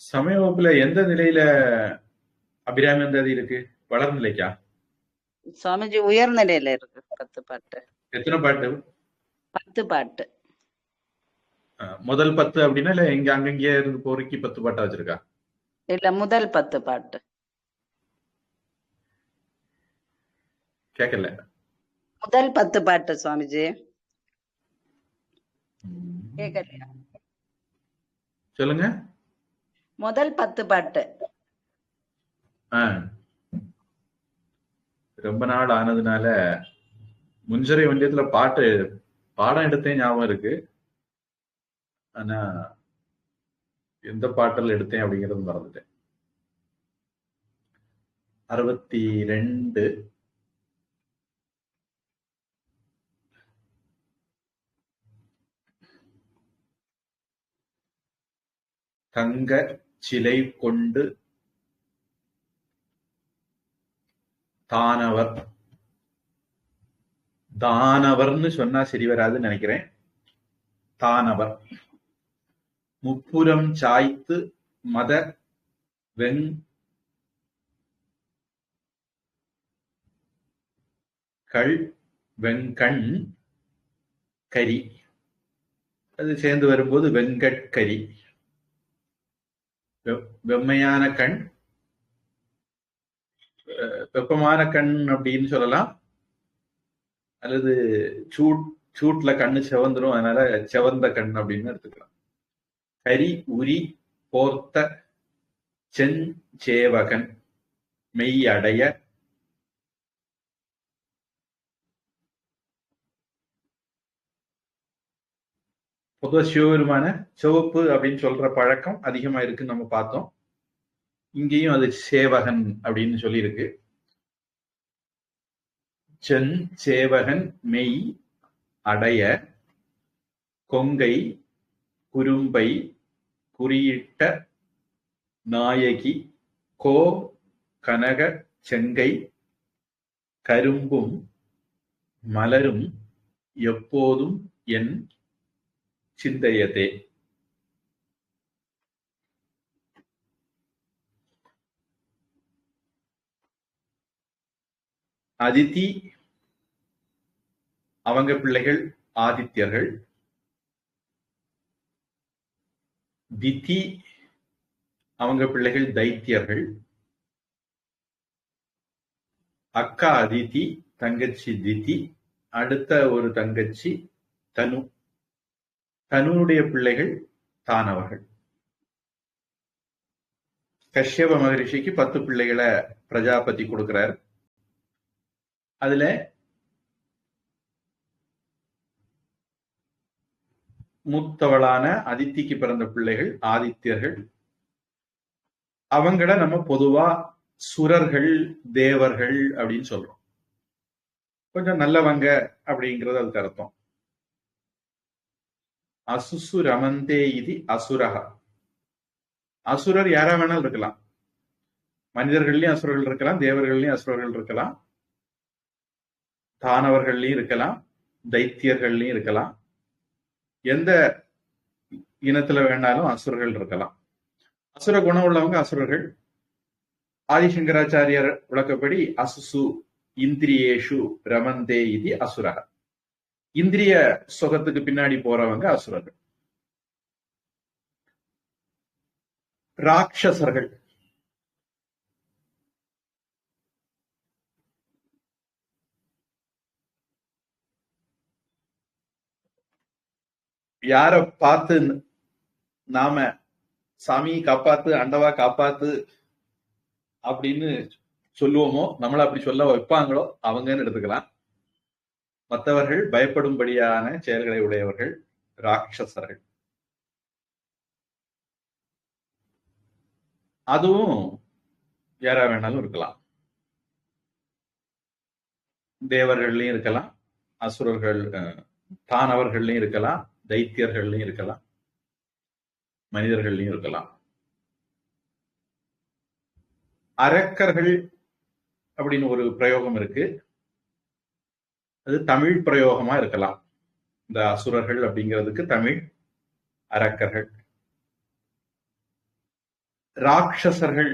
சமய வகுப்புல எந்த நிலையில அபிராமி அந்தாதி இருக்கு? வளர் நிலைக்கா? சுவாமிஜி உயர்நிலையில இருக்கு பத்து பாட்டு. எத்தனை பாட்டு? பத்து பாட்டு. முதல் பத்து அப்படின்னா இல்ல இங்க அங்கங்கே இருந்து பொறுக்கி பத்து பாட்டா வச்சிருக்கா? இல்ல முதல் பத்து பாட்டு. கேட்கல முதல் பத்து பாட்டு சுவாமிஜி. கேட்கலையா சொல்லுங்க. முதல் பத்து பாட்டு. ரொம்ப நாள் ஆனதுனால முஞ்சரை வண்டியத்துல பாட்டு பாடம் எடுத்தே ஞாபகம் இருக்கு. ஆனா எந்த பாட்டில் எடுத்தேன் அப்படிங்கறது மறந்துட்டேன். அறுபத்தி ரெண்டு தங்க சிலை கொண்டு தானவர். தானவர்னு சொன்னா சரி வராதுன்னு நினைக்கிறேன். தானவர். முப்புறம் சாய்த்து மத வெங் கள் வெங்கண் கரி. அது சேர்ந்து வரும்போது வெங்கட்கரி. வெம்மையான கண் வெப்பமான கண் அப்படின்னு சொல்லலாம். அல்லது சூட் சூட்ல கண்ணு செவந்துரும் அதனால செவந்த கண் அப்படின்னு எடுத்துக்கலாம். கரி உரி போர்த்த செஞ்சேவகன் மெய் அடைய பொதுவாக சிவபெருமான சிவப்பு அப்படின்னு சொல்ற பழக்கம் அதிகமா இருக்குன்னு நம்ம பார்த்தோம். இங்கேயும் அது சேவகன் அப்படின்னு சொல்லியிருக்கு. சென் சேவகன் மெய் அடைய கொங்கை குறும்பை குறியிட்ட நாயகி கோ கனக செங்கை கரும்பும் மலரும் எப்போதும் என் சிந்தையதே. அதித்தி அவங்க பிள்ளைகள் ஆதித்யர்கள். திதி அவங்க பிள்ளைகள் தைத்தியர்கள். அக்கா அதிதி தங்கச்சி திதி. அடுத்த ஒரு தங்கச்சி தனு. தனுவுடைய பிள்ளைகள் தானவர்கள் கஷ்யப மகரிஷிக்கு பத்து பிள்ளைகளை பிரஜாபதி கொடுக்கிறார். அதுல மூத்தவளான அதித்திக்கு பிறந்த பிள்ளைகள் ஆதித்யர்கள். அவங்கள நம்ம பொதுவா சுரர்கள் தேவர்கள் அப்படின்னு சொல்றோம். கொஞ்சம் நல்லவங்க அப்படிங்கிறது அதுக்கு அர்த்தம். அசுசு ரமந்தே இது அசுரக அசுரர் யாரா வேணாலும் இருக்கலாம். மனிதர்கள்லயும் அசுரர்கள் இருக்கலாம் தேவர்கள்லயும் அசுரர்கள் இருக்கலாம். தானவர்கள்லயும் இருக்கலாம் தைத்தியர்கள்லயும் இருக்கலாம். எந்த இனத்துல வேணாலும் அசுரர்கள் இருக்கலாம். அசுர குணம் உள்ளவங்க அசுரர்கள். ஆதிசங்கராச்சாரியர் விளக்கப்படி அசுசு இந்திரியேஷு ரமந்தே இது அசுரக இந்திரிய சுகத்துக்கு பின்னாடி போறவங்க அசுரர்கள். ராட்சசர்கள். யார பார்த்து நாம சாமி காப்பாத்து அண்டவா காப்பாத்து அப்படின்னு சொல்லுவோமோ நம்மள அப்படி சொல்ல வைப்பாங்களோ அவங்கன்னு எடுத்துக்கலாம். மற்றவர்கள் பயப்படும்படியான செயல்களை உடையவர்கள் ராட்சசர்கள். அதுவும் யாரா வேணாலும் இருக்கலாம். தேவர்கள்லயும் இருக்கலாம் அசுரர்கள் அஹ், தானவர்கள்லயும் இருக்கலாம் தைத்தியர்கள்லயும் இருக்கலாம் மனிதர்கள்லயும் இருக்கலாம். அரக்கர்கள் அப்படின்னு ஒரு பிரயோகம் இருக்கு. அது தமிழ் பிரயோகமா இருக்கலாம். இந்த அசுரர்கள் அப்படிங்கிறதுக்கு தமிழ் அரக்கர்கள். ராட்சசர்கள்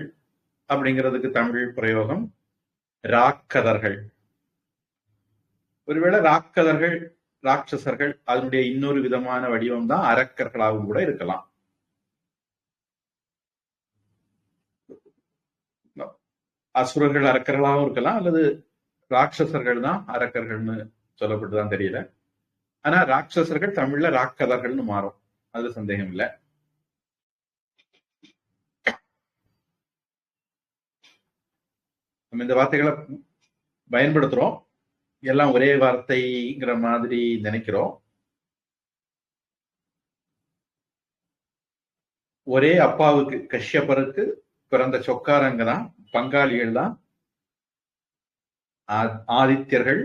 அப்படிங்கிறதுக்கு தமிழ் பிரயோகம் ராக்கதர்கள். ஒருவேளை ராக்கதர்கள் ராட்சசர்கள் அதனுடைய இன்னொரு விதமான வடிவம் தான் அரக்கர்களாகவும் கூட இருக்கலாம். அசுரர்கள் அரக்கர்களாகவும் இருக்கலாம் அல்லது ராட்சசர்கள் தான் அரக்கர்கள்னு சொல்லப்பட்டுதான் தெரியல. ஆனா ராட்சசர்கள் தமிழ்ல ராக்கதர்கள்னு மாறும். அது சந்தேகம் இல்லை. நம்ம இந்த வார்த்தைகளை பயன்படுத்துறோம். எல்லாம் ஒரே வார்த்தைங்கிற மாதிரி நினைக்கிறோம். ஒரே அப்பாவுக்கு கஷ்யப்பருக்கு பிறந்த சொக்காரங்க தான் பங்காளிகள் தான் ஆதித்யர்கள்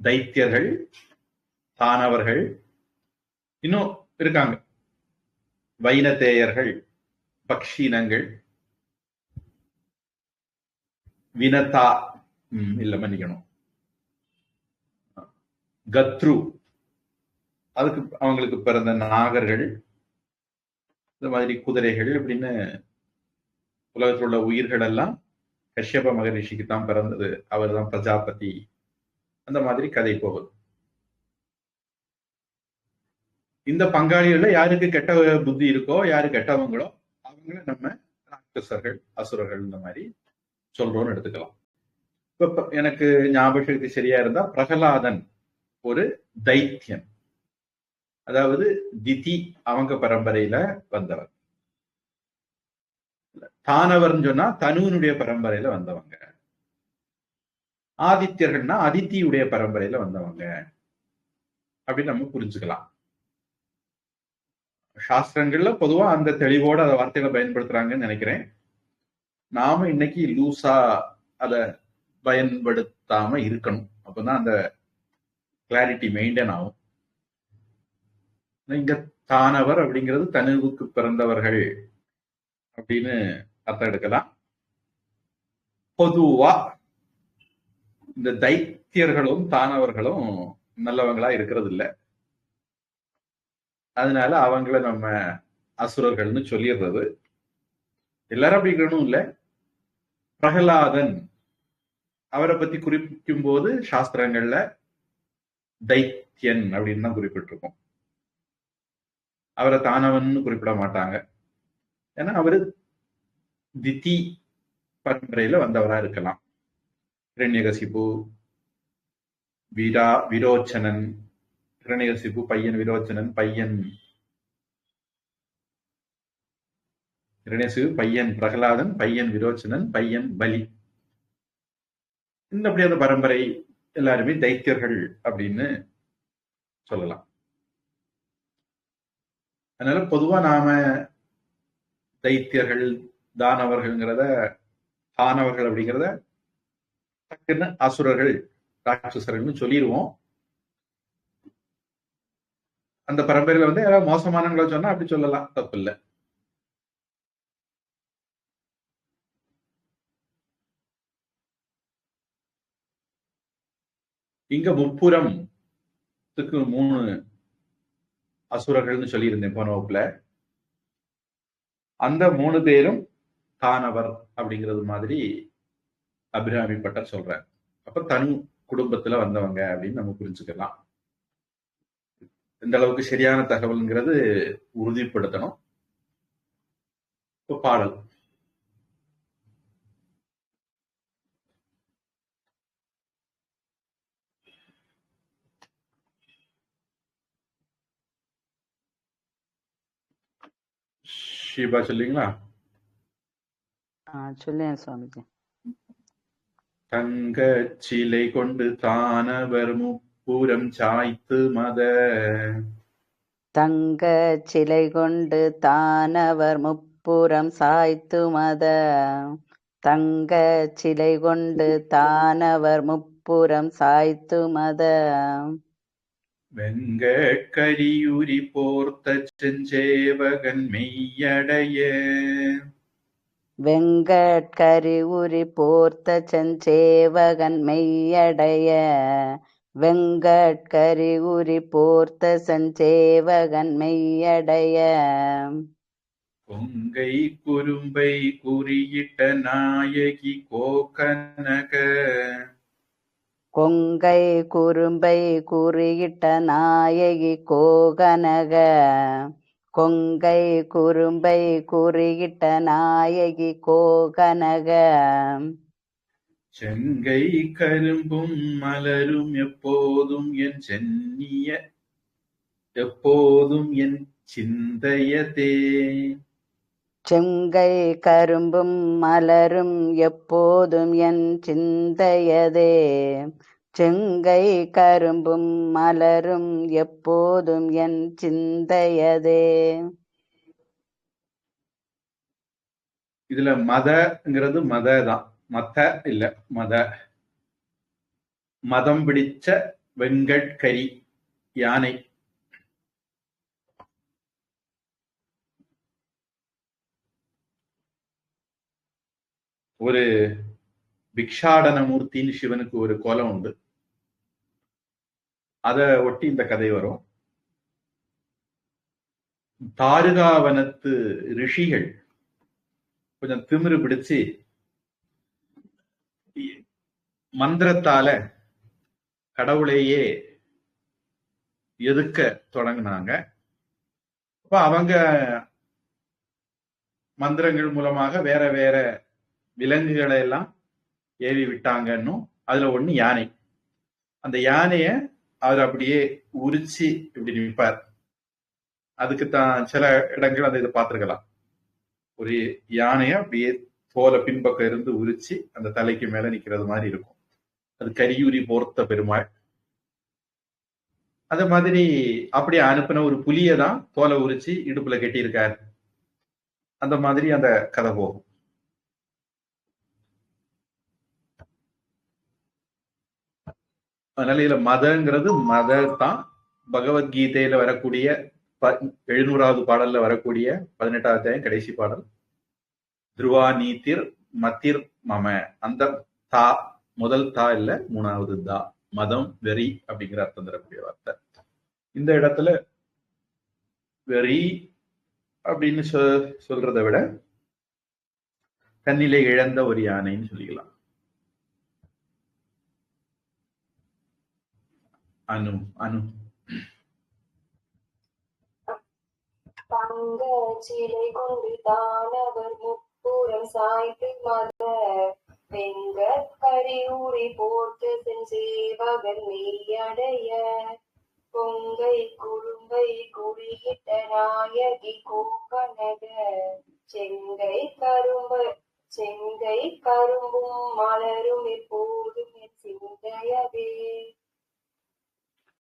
தைத்தியர்கள் தானவர்கள் இன்னும் இருக்காங்க. வைனதேயர்கள் பக்ஷீனங்கள் வினதா இல்ல மன்னிக்கணும். கத்ரு அதுக்கு அவங்களுக்கு பிறந்த நாகர்கள் இந்த மாதிரி குதிரைகள் இப்படின்னு உலகத்தில் உள்ள உயிர்கள் எல்லாம் கஷ்யப மகரிஷிக்கு தான் பிறந்தது. அவர் தான் பிரஜாபதி. அந்த மாதிரி கதை போகுது. இந்த பங்காளிகள்ல யாருக்கு கெட்ட புத்தி இருக்கோ யாரு கெட்டவங்களோ அவங்கள நம்ம ராட்சசர்கள் அசுரர்கள் இந்த மாதிரி சொல்றோம்னு எடுத்துக்கலாம். இப்ப எனக்கு ஞாபக சக்தி சரியா இருந்தா பிரகலாதன் ஒரு தைத்தியன். அதாவது திதி அவங்க பரம்பரையில வந்தவர் தானவர்னு சொன்னா தனுவனுடைய பரம்பரையில வந்தவங்க. ஆதித்யர்கள்னா அதித்தியுடைய பரம்பரையில வந்தவங்க. அப்படின்னு நம்ம புரிஞ்சுக்கலாம். சாஸ்திரங்கள்ல பொதுவா அந்த தெளிவோட அந்த வார்த்தைகளை பயன்படுத்துறாங்கன்னு நினைக்கிறேன். நாம இன்னைக்கு லூசா அத பயன்படுத்தாம இருக்கணும். அப்பதான் அந்த கிளாரிட்டி மெயின்டைன் ஆகும். இங்க தானவர் அப்படிங்கிறது தனுவுக்கு பிறந்தவர்கள் அப்படின்னு அர்த்தம் எடுக்கலாம். பொதுவா இந்த தைத்தியர்களும் தானவர்களும் நல்லவங்களா இருக்கிறது இல்லை அதனால அவங்கள நம்ம அசுரர்கள்னு சொல்லிடுறது எல்லாரும் அப்படிங்கிறனும் இல்லை இல்ல. பிரகலாதன் அவரை பத்தி குறிப்பிக்கும் போது சாஸ்திரங்கள்ல தைத்தியன் அப்படின்னு தான் குறிப்பிட்டிருக்கோம். அவரை தானவன் குறிப்பிட மாட்டாங்க. ஏன்னா அவரு திதி பரம்பரையில வந்தவரா இருக்கலாம். இரண்யகசிபு வீரா விரோச்சனன் இரண்யகசிபு பையன் விரோச்சனன் பையன். இரண்யசிபு பையன் பிரகலாதன் பையன் விரோச்சனன் பையன் பலி. இந்த அப்படியான அந்த பரம்பரை எல்லாருமே தைத்தியர்கள் அப்படின்னு சொல்லலாம். அதனால பொதுவா நாம தைத்தியர்கள் தானவர்கள்ங்கிறத தானவர்கள் அப்படிங்கிறத டக்குன்னு அசுரர்கள் ராட்சசர்கள்னு சொல்லிடுவோம் அந்த பரம்பரையில வந்து யாராவது மோசமானவங்கள சொன்னா அப்படி சொல்லலாம். தப்பு இல்லை இங்க முப்புறம் மூணு அசுரர்கள்னு சொல்லியிருந்தேன் போன வகுப்புல. அந்த மூணு பேரும் தானவர் அப்படிங்கிறது மாதிரி அபிராமி பட்டர் சொல்றார். அப்ப தனி குடும்பத்துல வந்தவங்க அப்படின்னு நம்ம புரிஞ்சுக்கலாம். இந்த அளவுக்கு சரியான தகவல்ங்கிறது உறுதிப்படுத்தணும். இப்ப பாடல். ஷீபா சொல்லிங்களா சொல்லேன் சுவாமிஜி. தங்க சிலை கொண்டு தானவர் முப்புறம் சாய்த்து மத. தங்க சிலை கொண்டு தானவர் முப்புறம் சாய்த்து மத. தங்க சிலை கொண்டு தானவர் முப்புறம் சாய்த்து மத. வெங்கட்கரியுரி போர்த்த செஞ்சேவகன் மெய்யடைய. வெங்கட்கரி உரி போர்த்த செஞ்சேவகன் மெய்யடைய. வெங்கட்கரி உரி போர்த்த செஞ்சேவகன் மெய்யடைய. கொங்கை குறும்பை குறியிட்ட நாயகி கோகனக கொங்கை குறும்பை குறியிட்ட நாயகி கோகனக. கொங்கை குறும்பை குறியிட்ட நாயகி கோகனக. செங்கை கரும்பும் மலரும் எப்போதும் என் சென்னிய எப்போதும் என் சிந்தையதே. செங்கை கரும்பும் மலரும் எப்போதும் என் சிந்தையதே. செங்கை கரும்பும் மலரும் எப்போதும் என் சிந்தையதே. இதுல மதங்கிறது மத தான் மத இல்ல மத. மதம் பிடிச்ச வெங்கட்கரி யானை. ஒரு பிக்ஷாடனமூர்த்தின்னு சிவனுக்கு ஒரு கோலம் உண்டு. அதை ஒட்டி இந்த கதை வரும். தாருகாவனத்து ரிஷிகள் கொஞ்சம் திமிரு பிடிச்சு மந்திரத்தால கடவுளையே எதுக்க தொடங்கினாங்க. அப்ப அவங்க மந்திரங்கள் மூலமாக வேற வேற விலங்குகளை எல்லாம் ஏவி விட்டாங்கன்னும் அதுல ஒண்ணு யானை. அந்த யானைய அவர் அப்படியே உரிச்சு இப்படி நிற்பார் அதுக்கு தான் சில இடங்கள் அந்த இதை பார்த்திருக்கலாம். ஒரு யானைய அப்படியே தோலை பின்பக்கம் இருந்து உரிச்சு அந்த தலைக்கு மேல நிக்கிறது மாதிரி இருக்கும். அது கரியூரி போர்த்த பெருமாள். அது மாதிரி அப்படியே அனுப்பின ஒரு புலியை தான் தோலை உரிச்சு இடுப்புல கட்டியிருக்காரு. அந்த மாதிரி அந்த கதை போகும். அதனால இதுல மதங்கிறது மத தான். பகவத்கீதையில வரக்கூடிய எழுநூறாவது பாடல்ல வரக்கூடிய பதினெட்டாவது அத்தியாயம் கடைசி பாடல். துருவா நீத்திர் மத்திர் மம. அந்த தா முதல் தா இல்ல மூணாவது தா. மதம் வெறி அப்படிங்கிற அர்த்தம் தரக்கூடிய வார்த்தை. இந்த இடத்துல வெறி அப்படின்னு சொல்றதை விட தன்னிலை இழந்த ஒரு யானைன்னு சொல்லிக்கலாம். அனு அனு தங்க சிலை கொண்டு தானவர் முப்புறம் சாய்த்து மத வெங்கட் கரியூரி போர்த்து சென் சேவகன் மெய்யடைய பொங்கை குறும்பை குறியிட்ட நாயகி கோக்கனக செங்கை கரும்பு செங்கை கரும்பும் மலரும் எப்போதும் சிந்தையவே.